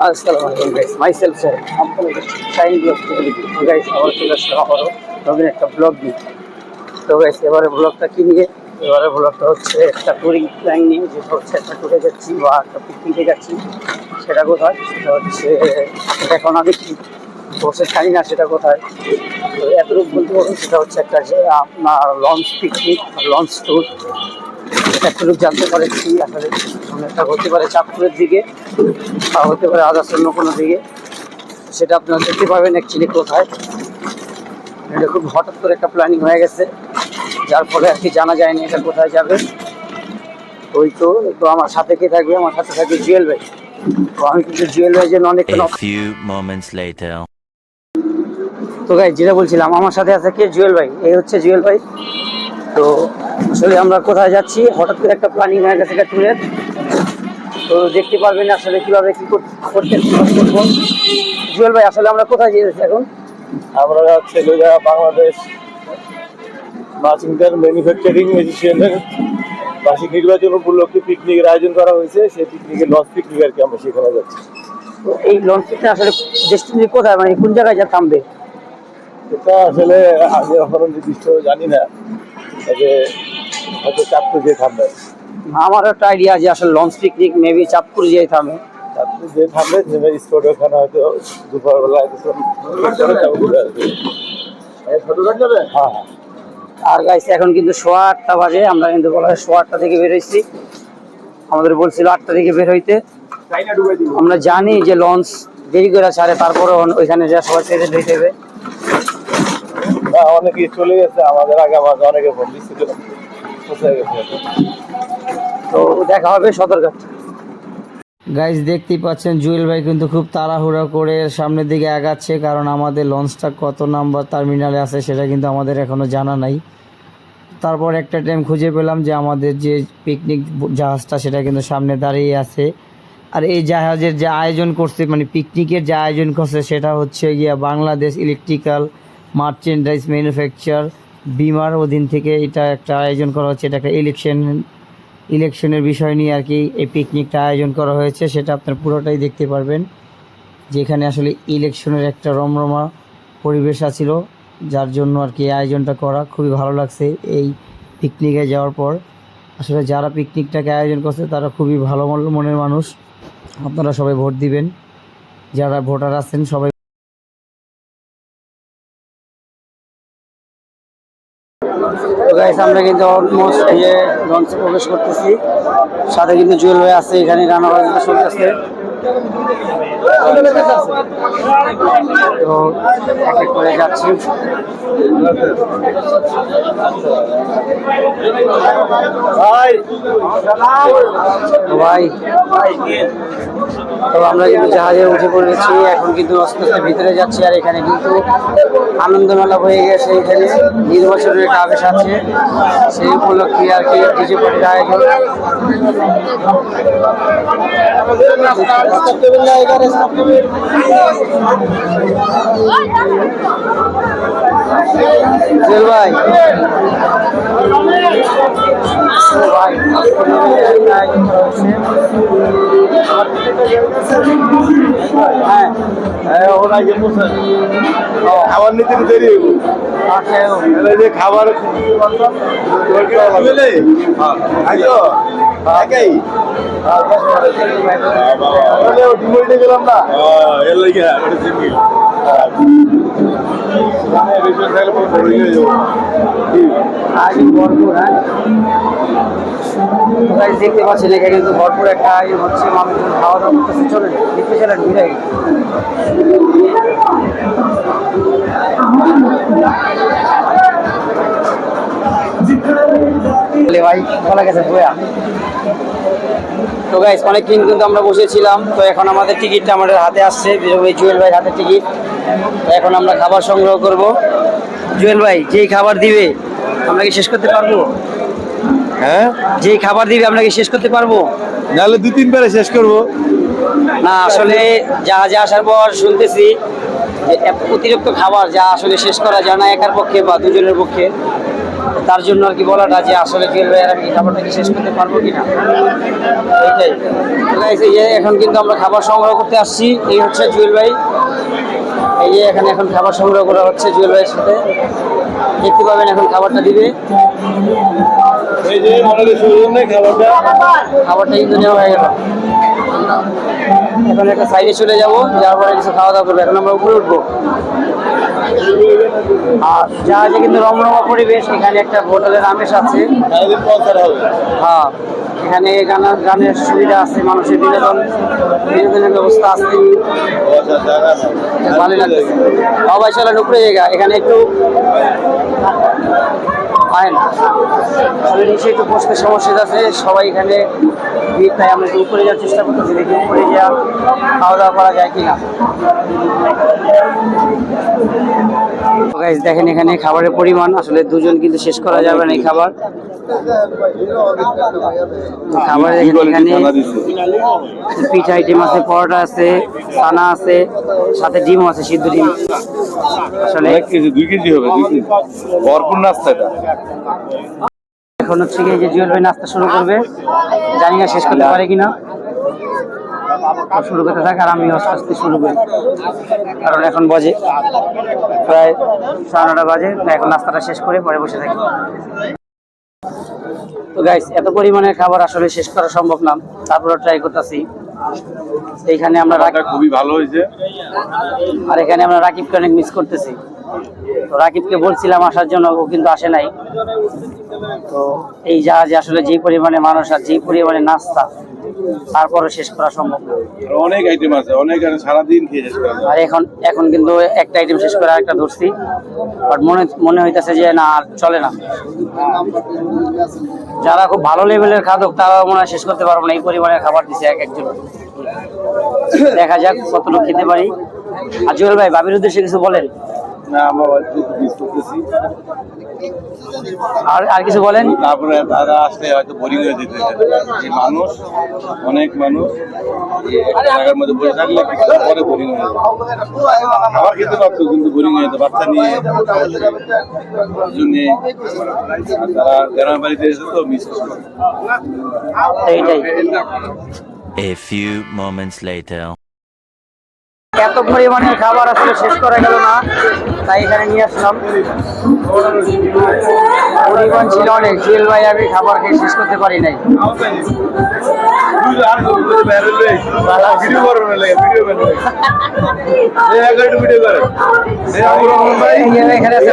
আসসালামু আলাইকুম guys myself sir আপনাদের শাইন ব্লগ থেকে গাইস আবার চলে আসলাম আবারও নতুন একটা ব্লগ নিয়ে তো গাইস এবারে ব্লগটা কি নিয়ে? এবারে ব্লগটা হচ্ছে একটা ট্যুরিং প্ল্যান নিয়ে যেটা হচ্ছে একটা ট্যুরে যাচ্ছি বা একটা পিকনিকে যাচ্ছি। সেটা কোথায়? সেটা হচ্ছে এখন আমি কি বসে জানি না, সেটা কোথায়? তো, এতটুকু বলতে পারব, সেটা হচ্ছে একটা, যে আপনার লঞ্চ পিকনিক লঞ্চ ট্যুর এতটুকু জানতে পারছি আসলে একটা হতে পারে চাঁদপুরের দিকে বা হতে পারে আদার্স অন্য কোনো দিকে। সেটা আপনারা দেখতে পাবেন অ্যাকচুয়ালি কোথায়। এটা খুব হঠাৎ করে একটা প্ল্যানিং হয়ে গেছে। যার ফলে আর কি জানা যায়নি এটা কোথায় যাবে। ওই তো তো আমার সাথে কে থাকবে? আমার সাথে থাকবে জুয়েল ভাই। তো আমি কিন্তু জুয়েল ভাই জন্য অনেক তো গাই যেটা বলছিলাম আমার সাথে আছে কে? জুয়েল ভাই। এই হচ্ছে জুয়েল ভাই। তো আসলে আমরা কোথায় যাচ্ছি? হঠাৎ করে একটা প্ল্যানিং হয়ে গেছে একটা ট্যুরের তো দেখতে পারবেন আসলে কীভাবে কী করতে করব। জুয়েল ভাই আসলে আমরা কোথায় যেতেছি এখন? আমরা যাচ্ছি বাংলাদেশ মার্চিংটার ম্যানুফ্যাকচারিং ম্যাজিশিয়ানের বার্ষিক নির্বাচন উপলক্ষে পিকনিকের আয়োজন করা হয়েছে। সেই পিকনিকের লঞ্চ পিকনিক আর কি আমরা সেখানে যাচ্ছি। তো এই লঞ্চ লঞ্চটা আসলে ডেস্টিনি কোথায়? মানে কোন জায়গায় যা থামবে? এটা আসলে আমি এখনও নির্দিষ্ট জানি না। তবে হয়তো চাঁদপুর যে থামবে। আমার একটা আইডিয়া আছে আসলে লঞ্চ পিকনিক মেবি চাঁদপুর যেয়ে থামে। চাঁদপুর যে থামবে স্পট ওখানে হয়তো দুপুরবেলা হ্যাঁ হ্যাঁ। আর গাইছে এখন কিন্তু সোয়া আটটা বাজে আমরা কিন্তু বলা হয় সোয়া আটটা থেকে বেরোইছি আমাদের বলছিল আটটা থেকে বের হইতে। আমরা জানি যে লঞ্চ দেরি করে ছাড়ে তারপরে ওইখানে যা সবাই ছেড়ে দিতে হবে। অনেকে চলে গেছে, আমাদের আগে আমাকে অনেকে ফোন তো দেখা হবে গাইজ দেখতেই পাচ্ছেন, জুয়েল ভাই কিন্তু খুব তাড়াহুড়া করে সামনের দিকে আগাচ্ছে, কারণ আমাদের লঞ্চটা কত নাম্বার টার্মিনালে আছে সেটা কিন্তু আমাদের এখনও জানা নাই। তারপর একটা টাইম খুঁজে পেলাম যে আমাদের যে পিকনিক জাহাজটা, সেটা কিন্তু সামনে দাঁড়িয়ে আছে। আর এই জাহাজের যে আয়োজন করছে মানে পিকনিকের যে আয়োজন করছে, সেটা হচ্ছে গিয়া বাংলাদেশ ইলেকট্রিক্যাল মার্চেন্ডাইজ ম্যানুফ্যাকচার, বিমার অধীন থেকে এটা একটা আয়োজন করা হচ্ছে, এটা একটা ইলেকশন ইলেকশনের বিষয় নিয়ে আর কি এই পিকনিকটা আয়োজন করা হয়েছে, সেটা আপনার পুরোটাই দেখতে পারবেন। যেখানে আসলে ইলেকশনের একটা রমরমা পরিবেশ আছিল, যার জন্য আর কি আয়োজনটা করা খুবই ভালো লাগছে এই পিকনিকে যাওয়ার পর। আসলে যারা পিকনিকটাকে আয়োজন করছে, তারা খুবই ভালো মনের মানুষ। আপনারা সবাই ভোট দিবেন। যারা ভোটার আছেন, সবাই গাইস আমরা কিন্তু অলমোস্ট ইয়ে লঞ্চে প্রবেশ করতেছি। সাথে কিন্তু জুয়েল ভাই আছে, এখানে রান্না বান্না চলতেছে। তো এক করে ভাই তো আমরা কিন্তু জাহাজে উঠে পড়েছি, এখন কিন্তু আস্তে আস্তে ভিতরে যাচ্ছি, আর এখানে কিন্তু আনন্দ মেলা হয়ে গেছে। এখানে নির্বাচনের কাগজ আছে। সেই উপলক্ষে আর কি ডিজে পার্টির আয়োজন জুয়েল ভাই তো ভাই। হ্যাঁ। খাবার নিতে দেরি হইব। যে খাবার একাই। তাহলে গেলাম না? এর লাগে। দেখতে পাচ্ছেন? এখানে কিন্তু ভরপুর একটা আয়োজন হচ্ছে, মানুষ খাওয়া দাওয়া করতেছে চলেন দেখতে চলেন বলে, ভাই বলা গেছে বয়া তো গাইস অনেকদিন কিন্তু আমরা বসেছিলাম তো এখন আমাদের টিকিটটা আমাদের হাতে আসছে জুয়েল ভাইয়ের হাতে টিকিট তো এখন আমরা খাবার সংগ্রহ করব। জুয়েল ভাই যেই খাবার দিবে আমরা কি শেষ করতে পারব? হ্যাঁ? যেই খাবার দিবে আমরা কি শেষ করতে পারব? নাহলে দু তিন তিনবারে শেষ করব। না আসলে জাহাজে আসার পর শুনতেছি যে অতিরিক্ত খাবার যা আসলে শেষ করা যায় না একার পক্ষে বা দুজনের পক্ষে। তার জন্য আর কি বলাটা যে আসলে আর কি খাবারটা কি শেষ করতে পারব কিনা? এইটাই। গাইস এই যে এখন কিন্তু আমরা খাবার সংগ্রহ করতে আসছি। এই হচ্ছে জুয়েল ভাই। এই যে এখানে এখন খাবার সংগ্রহ করা হচ্ছে জুয়েল ভাইয়ের সাথে। দেখতে পাবেন এখন খাবারটা দিবে। খাবারটা। কিন্তু নেওয়া হয়ে গেল। এখন একটা সাইডে চলে যাব। যাওয়ার পরে কিছু খাওয়া দাওয়া করব। এখন আমরা উপরে উঠবো। আর জাহাজে কিন্তু রমরমা পরিবেশ, এখানে একটা হোটেলের আমেজ আছে। হ্যাঁ এখানে গানের গানের সুবিধা আছে, মানুষের বিনোদন বিনোদনের ব্যবস্থা আছে। ভালো লাগছে অবাই চলেন উপরে এখানে একটু আইন আসলে নিচে একটু বসতে সমস্যা আছে সবাই এখানে ভিড় তাই আমরা একটু উপরে যাওয়ার চেষ্টা করতেছি দেখি উপরে যা খাওয়া দাওয়া করা যায় কিনা। দেখেন এখানে খাবারের পরিমাণ আসলে দুজন কিন্তু শেষ করা যাবে না এই খাবার। খাবার এখানে পিঠা আইটেম আছে পরোটা আছে চানা আছে সাথে ডিম আছে সিদ্ধ ডিম। আসলে এক কেজি দুই কেজি হবে দুই কেজি। ভরপুর নাস্তা এটা। এখন হচ্ছে গিয়ে যে জুয়েল ভাই নাস্তা শুরু করবে জানি না শেষ করতে পারে কিনা। শুরু করতে থাক আর আমি আস্তে আস্তে শুরু করি। কারণ এখন বাজে প্রায় সাড়ে নটা বাজে এখন নাস্তাটা শেষ করে পরে বসে থাকি। তো গাইস এত পরিমাণের খাবার আসলে শেষ করা সম্ভব না তারপরে ট্রাই করতেছি। এইখানে আমরা খুবই ভালো হয়েছে। আর এখানে আমরা রাকিবকে অনেক মিস করতেছি। তো রাকিবকে বলছিলাম আসার জন্য ও কিন্তু আসে নাই। তো এই জাহাজে আসলে যে পরিমাণে মানুষ আর যে পরিমাণে নাস্তা তারপরে শেষ করা সম্ভব অনেক আইটেম আছে অনেক সারাদিন খেয়ে শেষ করা আর এখন এখন কিন্তু একটা আইটেম শেষ করে আরেকটা ধরছি। বাট মনে মনে হইতেছে যে না আর চলে না। যারা খুব ভালো লেভেলের খাদক তারা মনে হয় শেষ করতে পারব না। এই পরিমাণের খাবার দিছে এক একজন। দেখা যাক কতটুকু খেতে পারি। আর জুয়েল ভাই বাবির উদ্দেশ্যে কিছু বলেন। না আমরা হয়তো মিস করতেছি। আর আর কিছু বলেন? তারপরে তারা আসলে হয়তো বোরিং হয়ে যেত। এই মানুষ অনেক মানুষ এই একটা জায়গার মধ্যে বসে থাকলে পরে বোরিং হয়ে খাবার খেতে পারতো কিন্তু বোরিং হয়ে যেত বাচ্চা নিয়ে জন্য তারা গ্রামের বাড়িতে এসে তো মিস করতো। A few moments later. এত পরিমাণের খাবার আসলে শেষ করা গেল না, তাই এখানে নিয়ে আসলাম। পরিমাণ ছিল অনেক, জুয়েল ভাই আমি খাবার খেয়ে শেষ করতে পারি নাই। এখানে আছে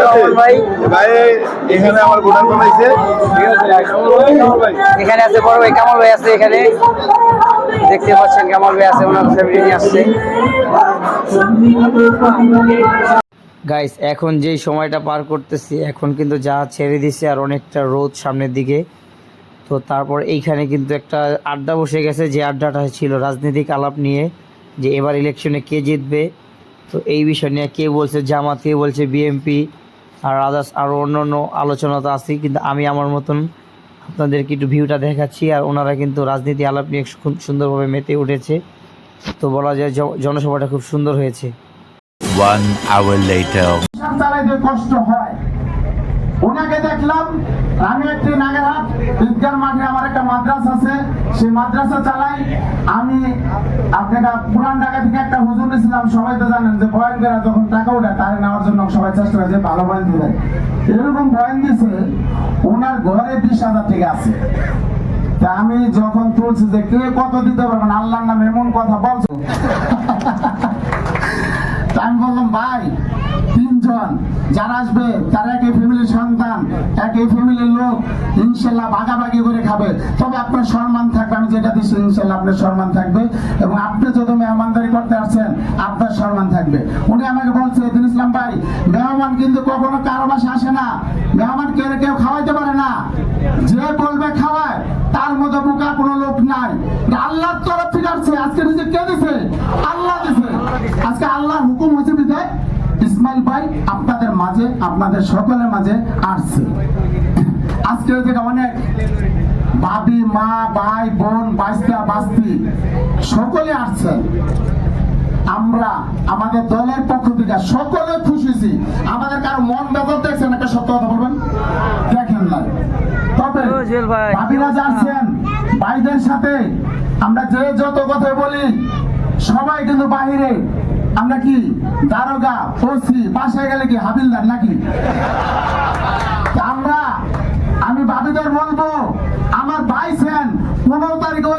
এখানে আছে বড় ভাই, কামাল ভাই আছে এখানে। দেখতে পাচ্ছেন কামাল ভাই আছে, ওনার ফ্যামিলি নিয়ে আসছে। গাইস এখন যেই সময়টা পার করতেছি, এখন কিন্তু যা ছেড়ে দিছে আর অনেকটা রোদ সামনের দিকে। তো তারপর এইখানে কিন্তু একটা আড্ডা বসে গেছে, যে আড্ডাটা ছিল রাজনৈতিক আলাপ নিয়ে, যে এবার ইলেকশনে কে জিতবে। তো এই বিষয় নিয়ে কে বলছে জামাত, কে বলছে বিএমপি আর আদার্স আরও অন্য অন্য আলোচনা তো আছি কিন্তু আমি আমার মতন আপনাদেরকে একটু ভিউটা দেখাচ্ছি আর ওনারা কিন্তু রাজনীতি আলাপ নিয়ে খুব সুন্দরভাবে মেতে উঠেছে। তো বলা যায় জনসভাটা খুব সুন্দর হয়েছে। কষ্ট হয়। ওনাকে দেখলাম আমি একটি নাগেরহাট ঈদগার মাঠে আমার একটা মাদ্রাসা আছে। সেই মাদ্রাসা চালাই আমি আপনারা পুরান ঢাকা থেকে একটা হুজুর নিয়েছিলাম। সবাই তো জানেন যে বয়ান যখন টাকা উঠে তারে নেওয়ার জন্য সবাই চেষ্টা করে যে ভালো বয়ান এরকম বয়ান দিছে ওনার ঘরে বিশ হাজার টাকা আছে। তা আমি যখন তুলছি যে কে কত দিতে পারবেন আল্লাহর নাম এমন কথা বলছো? আমি বললাম, ভাই, তিনজন। যারা আসবে, তারা একই ফ্যামিলির সন্তান, একই ফ্যামিলির লোক, ইনশাল্লাহ ভাগাভাগি করে খাবে। তবে আপনার সম্মান থাকবে, আমি যেটা দিচ্ছি ইনশাল্লাহ আপনার সম্মান থাকবে। এবং আপনি যদি মেহমানদারি করতে আসছেন, আপনার সম্মান থাকবে। উনি আমাকে বলছে দিন ইসলাম ভাই, মেহমান কিন্তু কখনো কারও বাসা আসে না। মেহমান কেউ কেউ খাওয়াইতে পারে না। যে বলবে খাওয়ায়, তার মতো বোকা কোনো লোক নাই। আল্লাহর তরফ থেকে আসছে, আজকে নিজে কে দিছে? আল্লাহ দিছে। আজকে আল্লাহর হুকুম হয়েছে বিধায় ইসমাইল ভাই আপনাদের মাঝে আপনাদের সকলের মাঝে আসছে। আজকে জায়গায় অনেক ভাবি মা ভাই বোন বাস্তা বাস্তি সকলে আসছেন আমরা আমাদের দলের পক্ষ থেকে সকলে খুশি আমাদের কারও মন বেদর দেখছেন একটা সত্য কথা বলবেন? দেখেন না তবে ভাবিরা যাচ্ছেন ভাইদের সাথে আমরা যে যত কথা বলি সবাই কিন্তু বাহিরে আমরা কি দারোগা ওসি বাসায় গেলে কি হাবিলদার নাকি? আমরা, আমি বাবিদের বলব, আমার ভাই সেন পনেরো তারিখে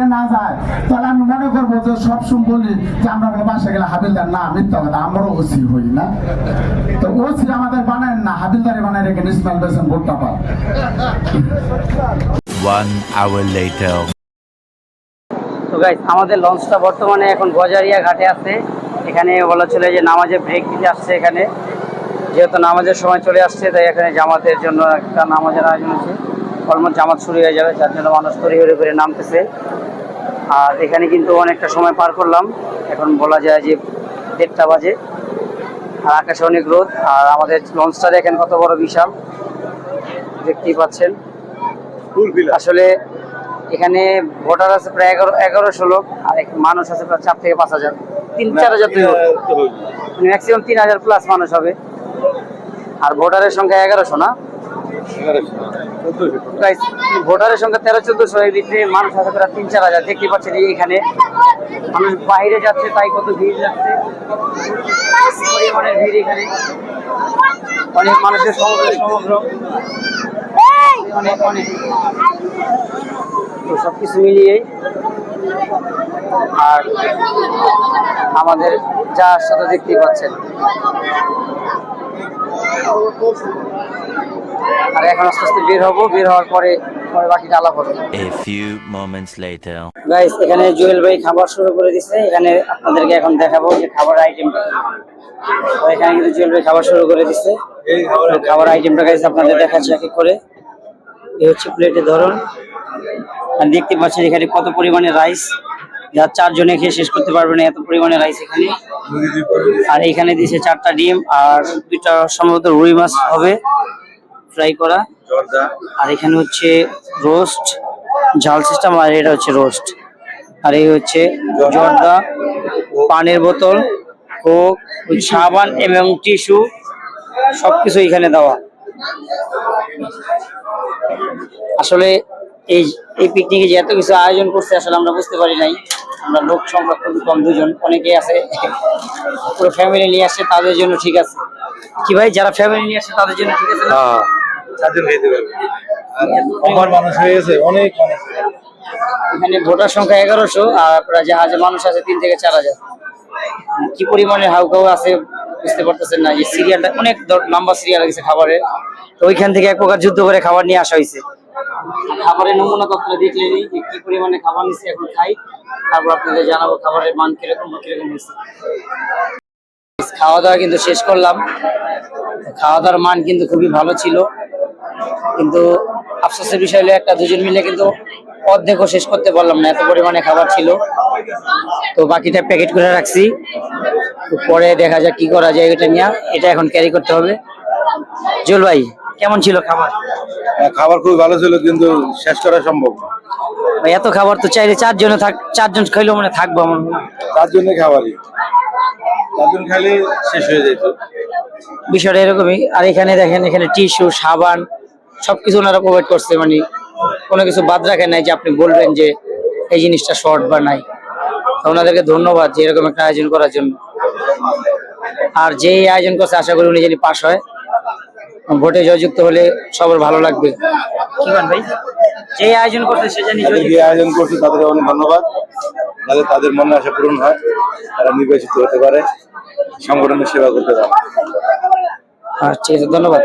বাইরে না যায় তাহলে আমি মনে করব যে সবসময় বলি যে আমরা বাসা গেলে হাবিলদার না মিথ্যা কথা আমরাও ওসি হই না। তো ওসি আমাদের বানায় না হাবিলদারি বানায় রেখে ইসমাইল বেসন ভোটটা পায় One hour later. তো গাইস আমাদের লঞ্চটা বর্তমানে এখন গজারিয়া ঘাটে আছে। এখানে বলা চলে যে নামাজে ব্রেক দিতে আসছে এখানে। যেহেতু নামাজের সময় চলে আসছে তাই এখানে জামাতের জন্য একটা নামাজের আয়োজন আছে। অলমোস্ট জামাত শুরু হয়ে যাবে যার জন্য মানুষ তড়িঘড়ি করে নামতেছে। আর এখানে কিন্তু অনেকটা সময় পার করলাম। এখন বলা যায় যে দেড়টা বাজে। আর আকাশে অনেক রোদ আর আমাদের লঞ্চটা দেখেন কত বড় বিশাল। দেখতেই পাচ্ছেন। আসলে এখানে ভোটার আছে প্রায় এগারো এগারোশো লোক আর মানুষ আছে প্রায় চার থেকে পাঁচ হাজার। তিন চার হাজার ম্যাক্সিমাম তিন হাজার প্লাস মানুষ হবে। আর ভোটারের সংখ্যা এগারোশো না? ভোটারের সংখ্যা তেরো চোদ্দশো ভিতরে মানুষ আছে প্রায় তিন, চার হাজার। দেখতে পাচ্ছেন এই এখানে। মানুষ বাইরে যাচ্ছে, তাই কত ভিড় যাচ্ছে। ভিড় এখানে। অনেক মানুষের সমগ্র সমগ্র। অনেক তো সব কিছু মিলিয়ে আর আমাদের যার সাথে দেখতেই পাচ্ছেন। আর এখন আস্তে আস্তে বের হব। বের হওয়ার পরে পরে বাকিটা আলাপ হবে। A few moments later. Guys এখানে জুয়েল ভাই খাবার শুরু করে দিছে। এখানে আপনাদেরকে এখন দেখাবো যে খাবার আইটেমটা এখানে কিন্তু জুয়েল ভাই খাবার শুরু করে তো খাবার আইটেমটা গাইস আপনাদের দেখাচ্ছি এক এক করে। এই হচ্ছে প্লেটের ধরন। আর দেখতে পাচ্ছেন এখানে কত পরিমাণে রাইস যা চারজনে খেয়ে শেষ করতে পারবে না এত পরিমাণে রাইস এখানে। আর এখানে দিয়েছে চারটা ডিম আর দুইটা সম্ভবত রুই মাছ হবে। ফ্রাই করা। আর এখানে হচ্ছে রোস্ট ঝাল সিস্টেম আর এটা হচ্ছে রোস্ট আর এই হচ্ছে জর্দা পানির বোতল কোক সাবান এবং টিস্যু সবকিছু এখানে দেওয়া। আসলে এই এই পিকনিকে যে এত কিছু আয়োজন করছে আসলে আমরা বুঝতে পারি নাই। আমরা লোক সংখ্যা খুবই কম দুজন অনেকেই আছে। পুরো ফ্যামিলি নিয়ে আসছে তাদের জন্য ঠিক আছে। কি ভাই যারা ফ্যামিলি নিয়ে আসছে তাদের জন্য ঠিক আছে না? হ্যাঁ চারজন খাইতে পারবে আমার মানুষ হয়ে গেছে অনেক মানুষ এখানে ভোটার সংখ্যা এগারোশো আর প্রায় জাহাজে মানুষ আছে তিন থেকে চার হাজার। কি পরিমাণে হাউকাউ আছে বুঝতে পারতেছেন না। যে সিরিয়ালটা অনেক লম্বা সিরিয়াল গেছে খাবারের তো ওইখান থেকে এক প্রকার যুদ্ধ করে খাবার নিয়ে আসা হয়েছে। খাবারের নমুনা তত্ত্ব দেখলে নিই যে কি পরিমাণে খাবার নিচ্ছে এখন খাই। তারপর আপনাদের জানাব খাবারের মান কীরকম কীরকম হয়েছে। খাওয়া দাওয়া কিন্তু শেষ করলাম। খাওয়া দাওয়ার মান কিন্তু খুবই ভালো ছিল। কিন্তু আফসোসের বিষয় হলো একটা দুজন মিলে কিন্তু অর্ধেকও শেষ করতে পারলাম না এত পরিমাণে খাবার ছিল। তো বাকিটা প্যাকেট করে রাখছি। তো পরে দেখা যাক কি করা যায় এটা নিয়ে। এটা এখন ক্যারি করতে হবে। জুল ভাই কেমন ছিল খাবার? হ্যাঁ, খাবার খুবই ভালো ছিল কিন্তু শেষ করা সম্ভব না। ভাই এত খাবার তো চাইলে চারজনে থাক চারজন খাইলেও মানে থাকব আমার মনে হয়। তার জন্য খাবারই। চারজন খাইলে শেষ হয়ে যেত। বিষয়টা এরকমই। আর এখানে দেখেন এখানে টিস্যু সাবান সবকিছু ওনারা প্রোভাইড করছে মানে কোনো কিছু বাদ রাখেন নাই যে আপনি বলবেন যে এই জিনিসটা শর্ট বা নাই। ওনাদেরকে ধন্যবাদ যে এরকম একটা আয়োজন করার জন্য। আর যে আয়োজন করছে আশা করি উনি যদি পাশ হয়। ভোটে জয়যুক্ত হলে সবার ভালো লাগবে। ভাই যে আয়োজন করছে সে জানি বিয়ে আয়োজন করছে তাদের অনেক ধন্যবাদ। যাতে তাদের মনে আশা পূরণ হয় তারা নির্বাচিত হতে পারে সংগঠনের সেবা করতে পারে। ঠিক আছে ধন্যবাদ।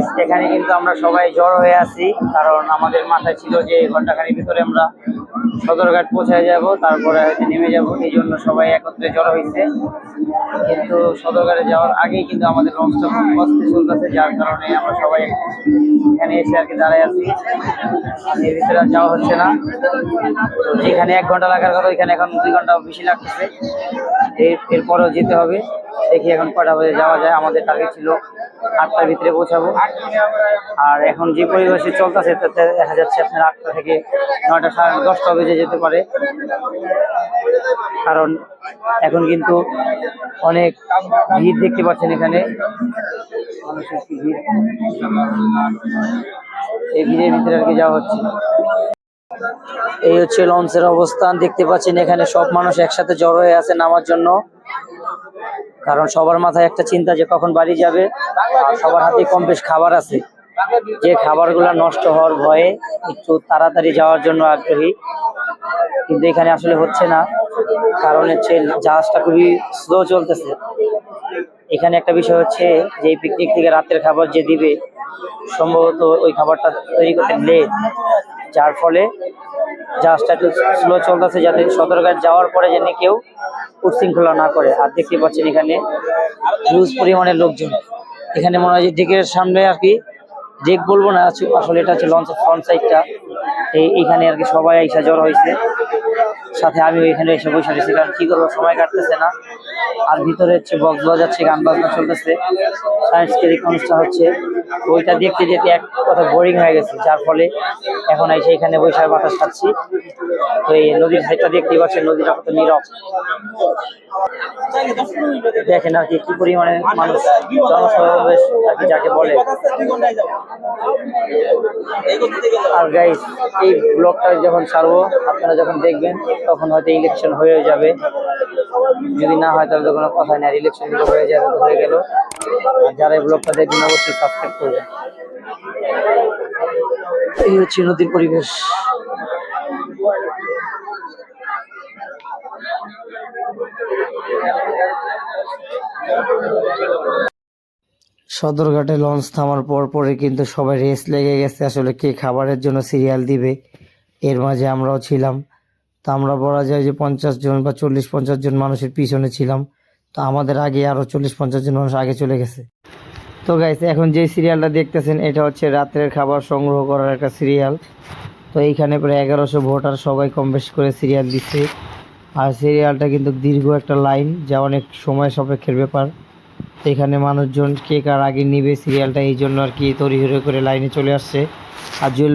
গাইস এখানে কিন্তু আমরা সবাই জড়ো হয়ে আছি, কারণ আমাদের মাথায় ছিল যে ঘন্টাখানির ভিতরে আমরা সদরঘাট পৌঁছায় যাব, তারপরে হয়তো নেমে যাব, এই জন্য সবাই একত্রে জড়ো হয়েছে। কিন্তু সদরঘাটে যাওয়ার আগেই কিন্তু আমাদের লঞ্চটা খুব কষ্টে চলতেছে, যার কারণে আমরা সবাই এখানে এসে আর কি দাঁড়ায় আছি। এর ভিতরে আর যাওয়া হচ্ছে না। তো যেখানে এক ঘণ্টা লাগার কথা এখানে এখন দুই ঘণ্টা বেশি লাগতেছে। এর, এরপরেও যেতে হবে। দেখি এখন কটা বাজে যাওয়া যায়। আমাদের টার্গেট ছিল আটটার ভিতরে পৌঁছাবো। আর এখন যে পরিবেশে চলতেছে, তাতে দেখা যাচ্ছে আপনার আটটা থেকে নয়টা সাড়ে দশটা বেজে যেতে পারে। কারণ এখন কিন্তু অনেক ভিড় দেখতে পাচ্ছেন এখানে। মানুষের ভিড়? এই ভিড়ের ভিতরে আর কি যাওয়া হচ্ছে। এই হচ্ছে লঞ্চের অবস্থান। দেখতে পাচ্ছেন এখানে সব মানুষ একসাথে জড়ো হয়ে আছে নামার জন্য। কারণ সবার মাথায় একটা চিন্তা যে কখন বাড়ি যাবে। সবার হাতে কম বেশ খাবার আছে। যে খাবারগুলো নষ্ট হওয়ার ভয়ে একটু তাড়াতাড়ি যাওয়ার জন্য আগ্রহী। কিন্তু এখানে আসলে হচ্ছে না, কারণ হচ্ছে জাহাজটা খুবই স্লো চলতেছে। এখানে একটা বিষয় হচ্ছে যে পিকনিক থেকে রাতের খাবার যে দিবে, সম্ভবত ওই খাবারটা তৈরি করতে লেট যার ফলে জাহাজটা একটু স্লো চলতেছে যাতে সদরঘাট যাওয়ার পরে যেন কেউ উচ্ছৃঙ্খলা না করে। আর দেখতে পাচ্ছেন এখানে হিউজ পরিমাণের লোকজন। এখানে মনে হয় যে ডেকের সামনে আর কি ডেক বলব না আস- আসলে এটা হচ্ছে লঞ্চের ফ্রন্ট সাইডটা। এই এইখানে আর কি সবাই আইসা জ্বর হয়েছে। সাথে আমি এখানে এসে বসে রয়েছি কারণ কি করব, সময় কাটতেছে না। আর ভিতরে হচ্ছে বক্স বাজাচ্ছে, গান বাজনা চলতেছে। সাংস্কৃতিক অনুষ্ঠান হচ্ছে। ওইটা দেখতে দেখতে এক কথা বোরিং হয়ে গেছে। যার ফলে এখন এসে এখানে বৈশাখ বাতাস খাচ্ছি। তো এই নদীর সাইডটা দেখতে পাচ্ছেন, নদীটা কত নীরব। দেখেন আর কি কি পরিমাণে মানুষ জনসমাবেশ যাকে বলে। আর গাইস এই ব্লগটা যখন ছাড়বো, আপনারা যখন দেখবেন তখন হয়তো ইলেকশন হয়ে যাবে। যদি না হয় তাহলে তো কোনো কথা নেই। আর ইলেকশন হয়ে যাবে হয়ে গেল। আর যারা এই ব্লগটা দেখবেন অবশ্যই সাবস্ক্রাইব করবেন। এই হচ্ছে নদীর পরিবেশ। সদরঘাটে লঞ্চ থামার পর পরে কিন্তু সবাই রেস্ট লেগে গেছে। আসলে কে খাবারের জন্য সিরিয়াল দিবে এর মাঝে আমরাও ছিলাম। তো আমরা বলা যায় যে পঞ্চাশ জন বা চল্লিশ, পঞ্চাশ জন মানুষের পিছনে ছিলাম। তো আমাদের আগে আরও চল্লিশ, পঞ্চাশ জন মানুষ আগে চলে গেছে। তো গাইস এখন যে সিরিয়ালটা দেখতেছেন, এটা হচ্ছে রাত্রের খাবার সংগ্রহ করার একটা সিরিয়াল তো এইখানে প্রায় এগারোশো ভোটার সবাই কম বেশি করে সিরিয়াল দিচ্ছে। আর সিরিয়ালটা কিন্তু দীর্ঘ একটা লাইন যা অনেক সময় সাপেক্ষের ব্যাপার। তো এখানে মানুষজন কে কার আগে নিবে সিরিয়ালটা এই জন্য আর কি তড়িঘড়ি করে লাইনে চলে আসছে। আর জুয়েল